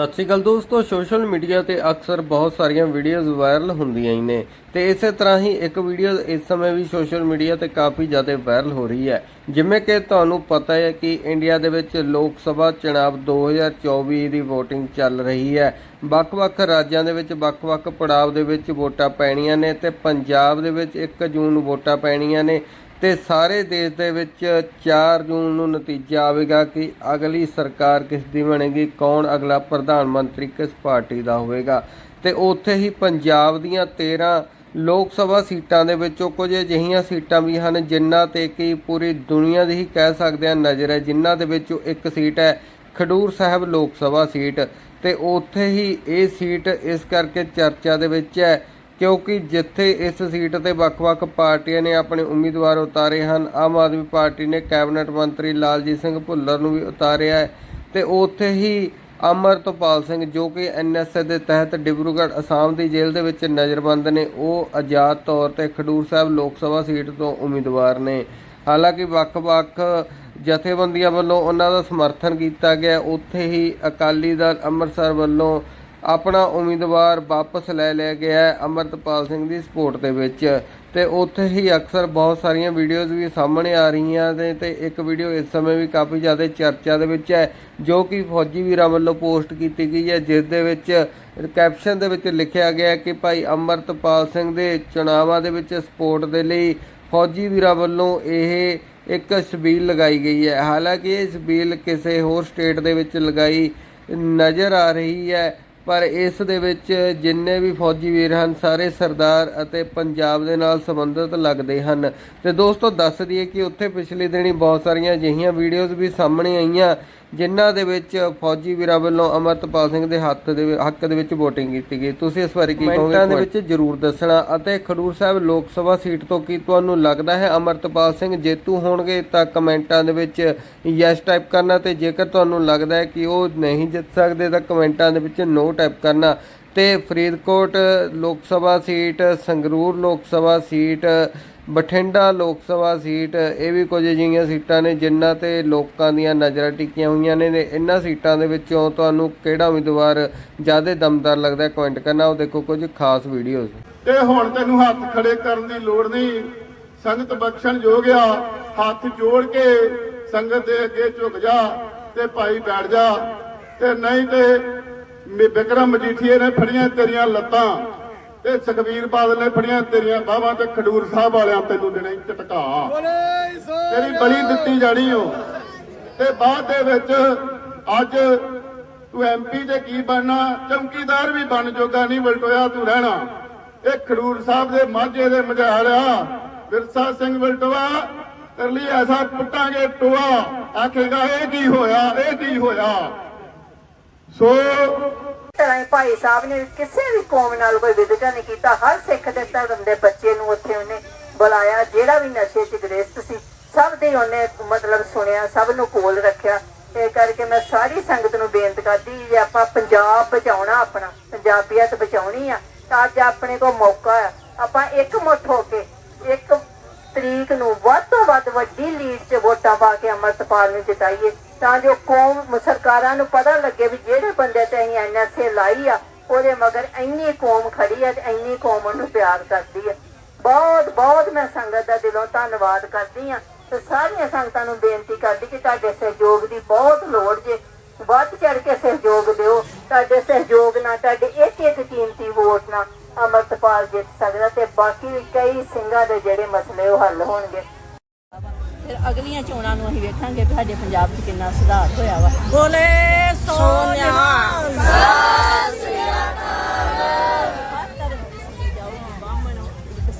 ਸਤਿ ਸ਼੍ਰੀ ਅਕਾਲ ਦੋਸਤੋ social media ਤੇ ਅਕਸਰ ਬਹੁਤ ਸਾਰੀਆਂ ਵੀਡੀਓਜ਼ ਵਾਇਰਲ ਹੁੰਦੀਆਂ ਹੀ ਨੇ। ਤੇ ਇਸੇ ਤਰ੍ਹਾਂ ਹੀ ਇੱਕ ਵੀਡੀਓ ਇਸ ਸਮੇਂ ਵੀ ਸੋਸ਼ਲ ਮੀਡੀਆ ਤੇ ਕਾਫੀ ਜ਼ਿਆਦਾ ਵਾਇਰਲ ਹੋ ਰਹੀ ਹੈ। ਜਿਵੇਂ ਕਿ ਤੁਹਾਨੂੰ ਪਤਾ ਹੈ ਕਿ ਇੰਡੀਆ ਦੇ ਵਿੱਚ ਲੋਕ ਸਭਾ ਚੁਣਾਵ 2024 ਦੀ VOTING ਚੱਲ ਰਹੀ ਹੈ। ਵੱਖ-ਵੱਖ ਰਾਜਾਂ ਦੇ ਵਿੱਚ ਵੱਖ-ਵੱਖ ਪੜਾਅ ਦੇ ਵਿੱਚ ਵੋਟਾਂ ਪੈਣੀਆਂ ਨੇ ਤੇ ਪੰਜਾਬ ਦੇ ਵਿੱਚ 1 ਜੂਨ ਵੋਟਾਂ ਪੈਣੀਆਂ ਨੇ। ਤੇ ਸਾਰੇ ਦੇਸ਼ ਦੇ ਵਿੱਚ 4 ਜੂਨ ਨੂੰ ਨਤੀਜਾ ਆਵੇਗਾ ਕਿ ਅਗਲੀ ਸਰਕਾਰ ਕਿਸ ਦੀ ਬਣੇਗੀ, ਕੌਣ ਅਗਲਾ ਪ੍ਰਧਾਨ ਮੰਤਰੀ ਕਿਸ ਪਾਰਟੀ ਦਾ ਹੋਵੇਗਾ। ਤੇ ਉੱਥੇ ਹੀ ਪੰਜਾਬ ਦੀਆਂ 13 ਲੋਕ ਸਭਾ ਸੀਟਾਂ ਦੇ ਵਿੱਚੋਂ ਕੁਝ ਅਜਿਹੀਆਂ ਸੀਟਾਂ ਵੀ ਹਨ ਜਿਨ੍ਹਾਂ ਤੇ ਕਿ ਪੂਰੀ ਦੁਨੀਆ ਦੀ ਹੀ ਕਹਿ ਸਕਦੇ ਹਾਂ ਨਜ਼ਰ ਹੈ, ਜਿਨ੍ਹਾਂ ਦੇ ਵਿੱਚੋਂ ਇੱਕ ਸੀਟ ਹੈ ਖਡੂਰ ਸਾਹਿਬ ਲੋਕ ਸਭਾ ਸੀਟ। ਤੇ ਉੱਥੇ ਹੀ ਇਹ ਸੀਟ ਇਸ ਕਰਕੇ ਚਰਚਾ ਦੇ ਵਿੱਚ ਹੈ ਕਿਉਂਕਿ ਜਿੱਥੇ ਇਸ ਸੀਟ ਤੇ ਵੱਖ-ਵੱਖ ਪਾਰਟੀਆਂ ਨੇ ਆਪਣੇ ਉਮੀਦਵਾਰ ਉਤਾਰੇ ਹਨ, ਆਮ ਆਦਮੀ ਪਾਰਟੀ ਨੇ ਕੈਬਨਿਟ ਮੰਤਰੀ ਲਾਲਜੀਤ ਸਿੰਘ ਭੁੱਲਰ ਨੂੰ ਵੀ ਉਤਾਰਿਆ ਹੈ ਤੇ ਉੱਥੇ ਹੀ ਅਮਰਤਪਾਲ ਸਿੰਘ ਜੋ ਕਿ ਐਨਐਸਏ ਦੇ ਤਹਿਤ ਡਿਬਰੂਗੜ੍ਹ ਅਸਾਮ ਦੀ ਜੇਲ੍ਹ ਦੇ ਵਿੱਚ ਨਜ਼ਰਬੰਦ ਨੇ, ਉਹ ਆਜ਼ਾਦ ਤੌਰ ਤੇ ਖਡੂਰ ਸਾਹਿਬ ਲੋਕ ਸਭਾ ਸੀਟ ਤੋਂ ਉਮੀਦਵਾਰ ਨੇ। ਹਾਲਾਂਕਿ ਵੱਖ-ਵੱਖ ਜਥੇਬੰਦੀਆਂ ਵੱਲੋਂ ਉਹਨਾਂ ਦਾ ਸਮਰਥਨ ਕੀਤਾ ਗਿਆ, ਉੱਥੇ ਹੀ ਅਕਾਲੀ ਦਲ ਅੰਮ੍ਰਿਤਸਰ ਵੱਲੋਂ ਆਪਣਾ ਉਮੀਦਵਾਰ ਵਾਪਸ ਲੈ ਲਿਆ ਗਿਆ ਹੈ ਅਮਰਤਪਾਲ ਸਿੰਘ ਦੀ ਸਪੋਰਟ ਦੇ ਵਿੱਚ। ਤੇ ਉੱਥੇ ਹੀ ਅਕਸਰ ਬਹੁਤ ਸਾਰੀਆਂ ਵੀਡੀਓਜ਼ ਵੀ ਸਾਹਮਣੇ ਆ ਰਹੀਆਂ ਨੇ ਤੇ ਇੱਕ ਵੀਡੀਓ ਇਸ ਸਮੇਂ ਵੀ ਕਾਫੀ ਜ਼ਿਆਦਾ ਚਰਚਾ ਦੇ ਵਿੱਚ ਹੈ, ਜੋ ਕਿ ਫੌਜੀ ਵੀਰਾਂ ਵੱਲੋਂ ਪੋਸਟ ਕੀਤੀ ਗਈ ਹੈ, ਜਿਸ ਦੇ ਵਿੱਚ ਕੈਪਸ਼ਨ ਦੇ ਵਿੱਚ ਲਿਖਿਆ ਗਿਆ ਕਿ ਭਾਈ ਅਮਰਤਪਾਲ ਸਿੰਘ ਦੇ ਚੁਣਾਵਾਂ ਦੇ ਵਿੱਚ ਸਪੋਰਟ ਦੇ ਲਈ ਫੌਜੀ ਵੀਰਾਂ ਵੱਲੋਂ ਇਹ ਇੱਕ ਛਬੀਲ ਲਗਾਈ ਗਈ ਹੈ। ਹਾਲਾਂਕਿ ਇਹ ਛਬੀਲ ਕਿਸੇ ਹੋਰ ਸਟੇਟ ਦੇ ਵਿੱਚ ਲਗਾਈ ਨਜ਼ਰ ਆ ਰਹੀ ਹੈ। ਪਰ ਇਸ ਦੇ ਵਿੱਚ ਜਿੰਨੇ ਵੀ ਫੌਜੀ ਵੀਰ ਹਨ, ਸਾਰੇ ਸਰਦਾਰ ਅਤੇ ਪੰਜਾਬ ਦੇ ਨਾਲ ਸੰਬੰਧਿਤ ਲੱਗਦੇ ਹਨ। ਤੇ ਦੋਸਤੋ, ਦੱਸ ਦਈਏ ਕਿ ਉੱਥੇ ਪਿਛਲੇ ਦਿਨੀ ਬਹੁਤ ਸਾਰੀਆਂ ਅਜਿਹੀਆਂ ਵੀਡੀਓਜ਼ ਵੀ ਸਾਹਮਣੇ ਆਈਆਂ। ਜਿਨ੍ਹਾਂ ਦੇ ਵਿੱਚ ਫੌਜੀ ਵੀਰਾਂ ਵੱਲੋਂ ਅਮਰਤਪਾਲ ਸਿੰਘ ਦੇ ਹੱਥ ਦੇ ਹੱਕ ਦੇ ਵਿੱਚ VOTING ਕੀਤੀ ਗਈ। ਤੁਸੀਂ ਇਸ ਬਾਰੇ ਕੀ ਕਹੋਗੇ? ਕਮੈਂਟਾਂ ਦੇ ਵਿੱਚ ਜਰੂਰ ਦੱਸਣਾ ਅਤੇ ਖਡੂਰ ਸਾਹਿਬ ਲੋਕ ਸਭਾ ਸੀਟ ਤੋਂ ਕੀ ਤੁਹਾਨੂੰ ਲੱਗਦਾ ਹੈ? ਅਮਰਤਪਾਲ ਸਿੰਘ ਜੇਤੂ ਹੋਣਗੇ ਤਾਂ ਕਮੈਂਟਾਂ ਦੇ ਵਿੱਚ ਯੈਸ ਟਾਈਪ ਕਰਨਾ ਤੇ ਜੇਕਰ ਤੁਹਾਨੂੰ ਲੱਗਦਾ ਹੈ ਕਿ ਉਹ ਨਹੀਂ ਜਿੱਤ ਸਕਦੇ ਤਾਂ ਕਮੈਂਟਾਂ ਦੇ ਵਿੱਚ ਨੋ ਟਾਈਪ ਕਰਨਾ। ਤੇ ਫਰੀਦਕੋਟ ਲੋਕ ਸਭਾ ਸੀਟ, ਸੰਗਰੂਰ ਲੋਕ ਸਭਾ ਸੀਟ, ਬਠਿੰਡਾ ਲੋਕ ਸਭਾ ਸੀਟ, ਇਹ ਵੀ ਕੁਝ ਅਜਿਹੀਆਂ ਸੀਟਾਂ ਨੇ ਜਿਨ੍ਹਾਂ ਤੇ ਲੋਕਾਂ ਦੀਆਂ ਨਜ਼ਰਾਂ ਟਿਕੀਆਂ ਹੋਈਆਂ ਨੇ ਇਹਨਾਂ ਸੀਟਾਂ ਦੇ ਵਿੱਚੋਂ ਤੁਹਾਨੂੰ ਕਿਹੜਾ ਉਮੀਦਵਾਰ ਜ਼ਿਆਦਾ ਦਮਦਾਰ ਲੱਗਦਾ ਕਮੈਂਟ ਕਰਨਾ, ਉਹ ਦੇਖੋ ਕੁਝ ਖਾਸ ਵੀਡੀਓਜ਼। ਤੇ ਹੁਣ ਤੈਨੂੰ ਹੱਥ ਖੜੇ ਕਰਨ ਦੀ ਲੋੜ ਨਹੀਂ। ਸੰਗਤ ਬਖਸ਼ਣ ਜੋਗਿਆ ਹੱਥ ਜੋੜ ਕੇ ਸੰਗਤ ਦੇ ਅੱਗੇ ਝੁਕ ਜਾ ਤੇ ਭਾਈ ਬੈਠ ਜਾ। ਤੇ ਨਹੀਂ ਤੇ ਬਿਕਰਮ ਮਜੀਠੀਏ ਨੇ ਫੜੀਆਂ ਤੇਰੀਆਂ ਲੱਤਾਂ ਤੇ ਸੁਖਬੀਰ ਬਾਦਲ ਨੇ ਫੜੀਆਂ ਤੇਰੀਆਂ ਬਾਹਾਂ ਤੇ ਖਡੂਰ ਸਾਹਿਬ ਵਾਲਿਆਂ ਤੈਨੂੰ ਦੇਣਾ ਝਟਕਾ। ਤੇਰੀ ਬਲੀ ਦਿੱਤੀ ਜਾਣੀ ਓ। ਤੇ ਬਾਅਦ ਦੇ ਵਿੱਚ ਅੱਜ ਤੂੰ ਐਮਪੀ ਤੇ ਕੀ ਬਣਨਾ ਚੌਕੀਦਾਰ ਵੀ ਬਣ ਜੋਗਾ ਨਹੀਂ ਵਲਟੋਇਆ ਤੂੰ ਰਹਿਣਾ। ਇਹ ਖਡੂਰ ਸਾਹਿਬ ਦੇ ਮਾਝੇ ਦੇ ਮਝਾਲਿਆ ਵਿਰਸਾ ਸਿੰਘ ਵਲਟੋਆ ਤੇਰੇ ਲਈ ਐਸਾ ਪੁੱਟਾਂਗੇ ਟੋਆ। ਆਖੇਗਾ ਇਹ ਕੀ ਹੋਇਆ ਇਹ ਕੀ ਹੋਇਆ? ਸੋ ਤਰ੍ਹਾਂ ਭਾਈ ਸਾਹਿਬ ਨੇ ਕਿਸੇ ਵੀ ਕੌਮ ਨਾਲ ਕੋਈ ਵਿਦਕਾ ਨਹੀਂ ਕੀਤਾ। ਹਰ ਸਿੱਖ ਦੇ ਧਰਮ ਦੇ ਬੱਚੇ ਨੂੰ ਉੱਥੇ ਉਹਨੇ ਬੁਲਾਇਆ, ਜਿਹੜਾ ਵੀ ਨਸ਼ੇ 'ਚ ਗ੍ਰਸਤ ਸੀ, ਸਭ ਦੇ ਉਹਨੇ ਮਤਲਬ ਸੁਣਿਆ, ਸਭ ਨੂੰ ਕੋਲ ਰੱਖਿਆ। ਇਹ ਕਰਕੇ ਮੈਂ ਸਾਰੀ ਸੰਗਤ ਨੂੰ ਬੇਨਤੀ ਕਰਦੀ ਜੇ ਆਪਾਂ ਪੰਜਾਬ ਬਚਾਉਣਾ ਆਪਣਾ, ਪੰਜਾਬੀਅਤ ਬਚਾਉਣੀ ਆ। ਤਾਂ ਅੱਜ ਆਪਣੇ ਕੋਲ ਮੌਕਾ ਆ। ਆਪਾਂ ਇੱਕ ਮੁੱਠ ਹੋ ਕੇ ਇੱਕ ਤਰੀਕ ਨੂੰ ਵੱਧ ਤੋਂ ਵੱਧ ਵੱਡੀ ਲੀਡ 'ਚ ਵੋਟਾਂ ਪਾ ਕੇ ਅਮਰਤਪਾਲ ਨੂੰ ਜਿਤਾਈਏ। ਤਾਂ ਜੋ ਕੌਮ ਸਰਕਾਰਾਂ ਨੂੰ ਪਤਾ ਲੱਗੇ ਵੀ ਜਿਹੜੇ ਬੰਦੇ ਤੇ ਅਸੀਂ ਐਨਐਸਏ ਲਾਈ ਆ, ਉਹਦੇ ਮਗਰ ਇੰਨੀ ਕੌਮ ਖੜੀ ਆ ਤੇ ਇੰਨੀ ਕੌਮ ਉਹਨੂੰ ਪਿਆਰ ਕਰਦੀ ਆ। ਬਹੁਤ ਬਹੁਤ ਮੈਂ ਸੰਗਤ ਦਾ ਦਿਲੋਂ ਧੰਨਵਾਦ ਕਰਦੀ ਆ ਤੇ ਸਾਰੀਆਂ ਸੰਗਤਾਂ ਨੂੰ ਬੇਨਤੀ ਕਰਦੀ ਕਿ ਤੁਹਾਡੇ ਸਹਿਯੋਗ ਦੀ ਬਹੁਤ ਲੋੜ ਜੇ। ਵੱਧ ਚੜ ਕੇ ਸਹਿਯੋਗ ਦਿਓ। ਤੁਹਾਡੇ ਸਹਿਯੋਗ ਨਾਲ ਤੁਹਾਡੇ ਇੱਕ ਇੱਕ ਕੀਮਤੀ ਵੋਟ ਨਾਲ ਅਮਰਤਪਾਲ ਜਿੱਤ ਸਕਦਾ ਤੇ ਬਾਕੀ ਕਈ ਸਿੰਘਾਂ ਦੇ ਜਿਹੜੇ ਮਸਲੇ ਉਹ ਹੱਲ ਹੋਣਗੇ। ਫਿਰ ਅਗਲੀਆਂ ਚੋਣਾਂ ਨੂੰ ਅਸੀਂ ਵੇਖਾਂਗੇ ਕਿ ਸਾਡੇ ਪੰਜਾਬ 'ਚ ਕਿੰਨਾ ਸੁਧਾਰ ਹੋਇਆ ਵਾ। ਬੋਲੇ ਸੋਨਿਆ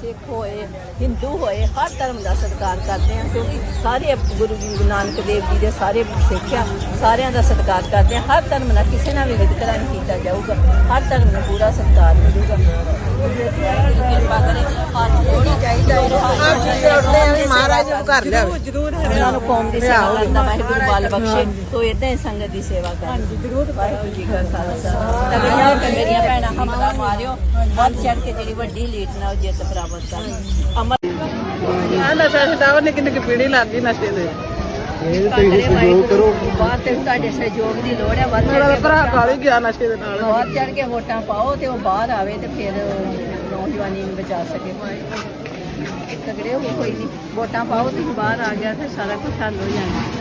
ਸਿੱਖ ਹੋਏ, ਹਿੰਦੂ ਹੋਏ, ਹਰ ਧਰਮ ਦਾ ਸਤਿਕਾਰ ਕਰਦੇ ਆ ਕਿਉਂਕਿ ਸਾਰੇ ਗੁਰੂ ਜੀ ਨਾਨਕ ਦੇਵ ਜੀ ਦੇ ਸਾਰੇ ਸਿੱਖ ਆ ਸਾਰਿਆਂ ਦਾ ਸਤਿਕਾਰ ਕਰਦੇ ਆ ਹਰ ਧਰਮ ਨਾਲ ਕਿਸੇ ਨਾਲ ਵੀ ਵਿਤਕਰਾ ਨਹੀਂ ਕੀਤਾ ਜਾਊਗਾ। ਹਰ ਧਰਮ ਨੂੰ ਪੂਰਾ ਸਤਿਕਾਰ ਮਿਲੂਗਾ। ਮਹਾਰਾਜ ਨੂੰ ਘਰ ਲਿਆਵੇ ਜਰੂਰ ਉਹਨਾਂ ਨੂੰ ਕੌਮ ਦੀ ਸੇਵਾ ਕਰਦਾ ਵਾਹਿਗੁਰੂ ਬਾਲ ਬਖਸ਼ੇ ਤੋ ਇਦਾਂ ਹੀ ਸੰਗਤ ਦੀ ਸੇਵਾ ਕਰ ਹਾਂਜੀ ਜਰੂਰ ਵਾਹਿਗੁਰੂ ਜੀ ਕਾ ਖਾਲਸਾ ਤਵੀਆਂ ਤੇ ਮੇਰੀਆਂ ਭੈਣਾਂ ਹਮਲਾ ਮਾਰਿਓ ਵੱਧ ਚੜ ਕੇ ਜਿਹੜੀ ਵੱਡੀ ਲੀਡ ਨਾਲ ਜਿੱਤ ਪ੍ਰਾਪਤ ਕਰ ਅਮਰ ਆ ਨਸ਼ਾ ਛਡਾਵਾ ਨੇ ਕਿੰਨੇ ਕਿ ਪੀੜੀ ਲੱਗ ਗਈ ਨਸ਼ੇ ਦੇ ਇਹ ਤੁਸੀਂ ਸਹਿਯੋਗ ਕਰੋ ਬਾਤ ਤੇ ਤੁਹਾਡੇ ਸਹਿਯੋਗ ਦੀ ਲੋੜ ਹੈ ਵੱਧ ਚੜ ਕੇ ਭਰਾ ਕਾਲੀ ਗਿਆ ਨਸ਼ੇ ਦੇ ਨਾਲ ਵੱਧ ਚੜ ਕੇ ਵੋਟਾਂ ਪਾਓ ਤੇ ਉਹ ਬਾਹਰ ਆਵੇ ਤੇ ਫਿਰ ਨੌਜਵਾਨੀ ਨੂੰ ਬਚਾ ਸਕੇ। ਤਗੜੇ ਹੋ ਕੋਈ ਨਹੀਂ ਵੋਟਾਂ ਪਾਓ, ਤੁਸੀਂ ਬਾਹਰ ਆ ਗਿਆ ਤੇ ਸਾਰਾ ਕੁਝ ਹੱਲ ਹੋ ਜਾਣਾ।